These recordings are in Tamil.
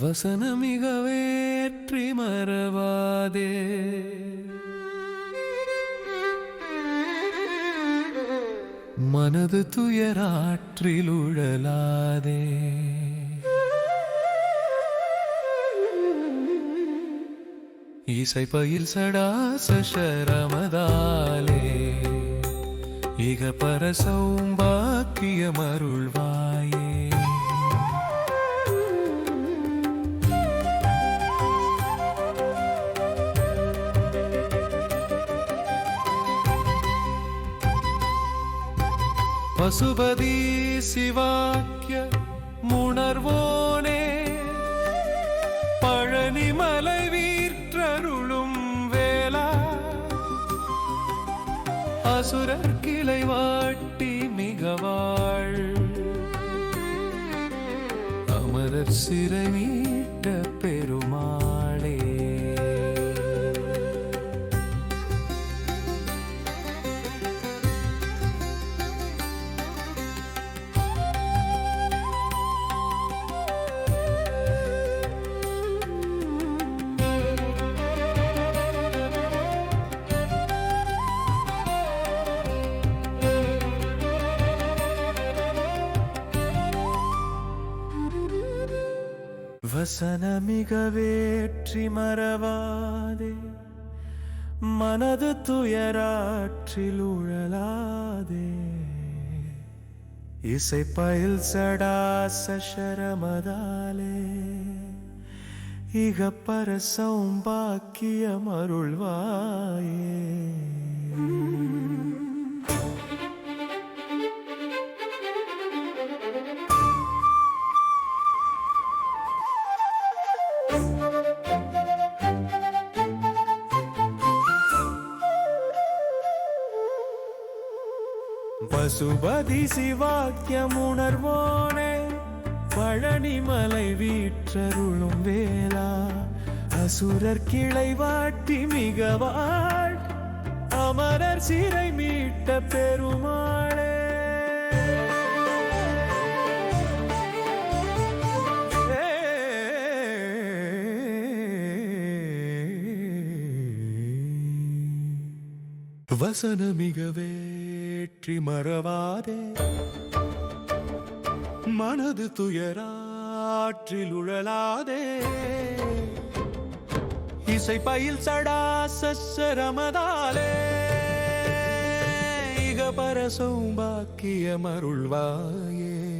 அவசனமிக வேற்றி மறவாதே. மனது துயராற்றில் உழலாதே இசை பயில் சடாச சரமதாலே இக பரசௌம்பாக்கிய மருள்வா பசுபதி சிவாக்கிய முணர்வோனே பழனிமலை வீற்றருளும் வேளா. அசுரர் கிளை வாட்டி மிகவாள் அமரர் சிறை வசனமிக வேற்றி மறவாதே மனது துயராற்றில் உழலாதே இசை பயில் சடாச சரமதாலே இக பர சௌம்பாக்கிய மருள்வாயே பசுபதி சிவாக்கியமுணர்வோனே பழனிமலை வீற்றருளும் வேளா அசுரர் கிளை வாட்டி மிகவாள் அமரர் சிறை மீட்ட பெருமாளே. வசனமிகவே. வேற்றி மறவாதே. மனது துயராற்றில் உழலாதே. இசை பயில் சடா சடாசரமதாலே இக பரசௌம்பாக்கிய மருள்வாயே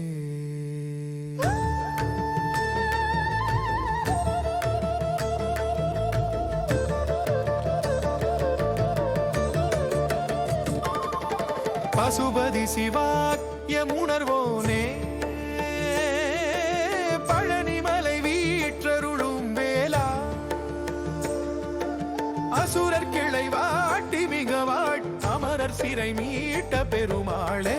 பசுபதி சிவாக்கியம் உணர்வோனே. பழனிமலை வீற்றருளும் வேளா. அசுரர் கிளை வாட்டி மிக வாட் அமரர் சிறை மீட்ட பெருமாளே.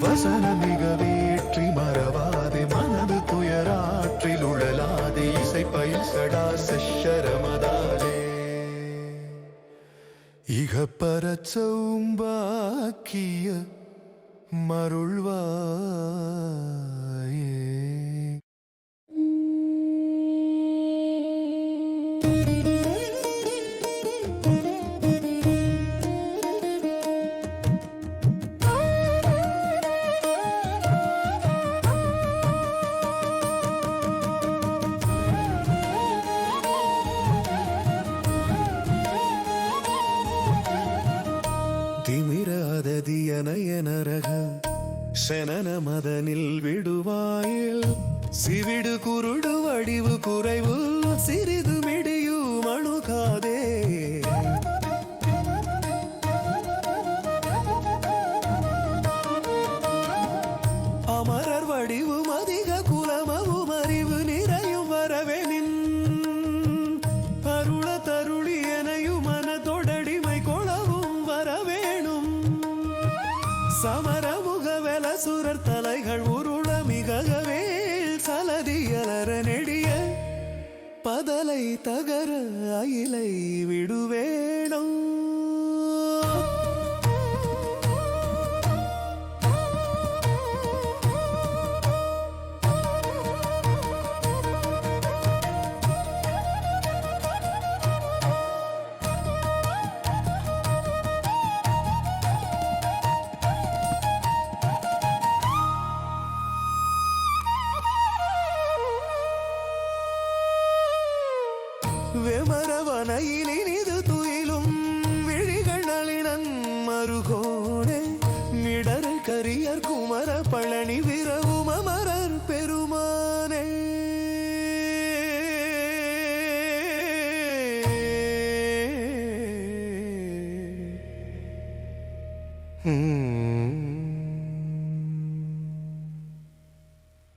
வசன மிகவே சடா சரமதாலே இக பரச்சௌம்பாக்கிய சனன மதனில் விடுவாயில். சிவிடு குருடு வடிவு குறைவு சிறிது மிடியும் அணுகாதே அமரர் வடிவும் அதிக குலமவும் அறிவு நிறையும் வரவேனின். அருள தருளி எனையும் மனதொடடிமை கொளவும் வரவேணும். சமர அசுரர் தலைகள் உருள மிகவே சலதியலர நெடிய பதலை தகர அயில ஏமரவனையில் இனிது துயிலும் விழிகள் நளினன் மருகோடே மிடரு கரியர் குமர பழனி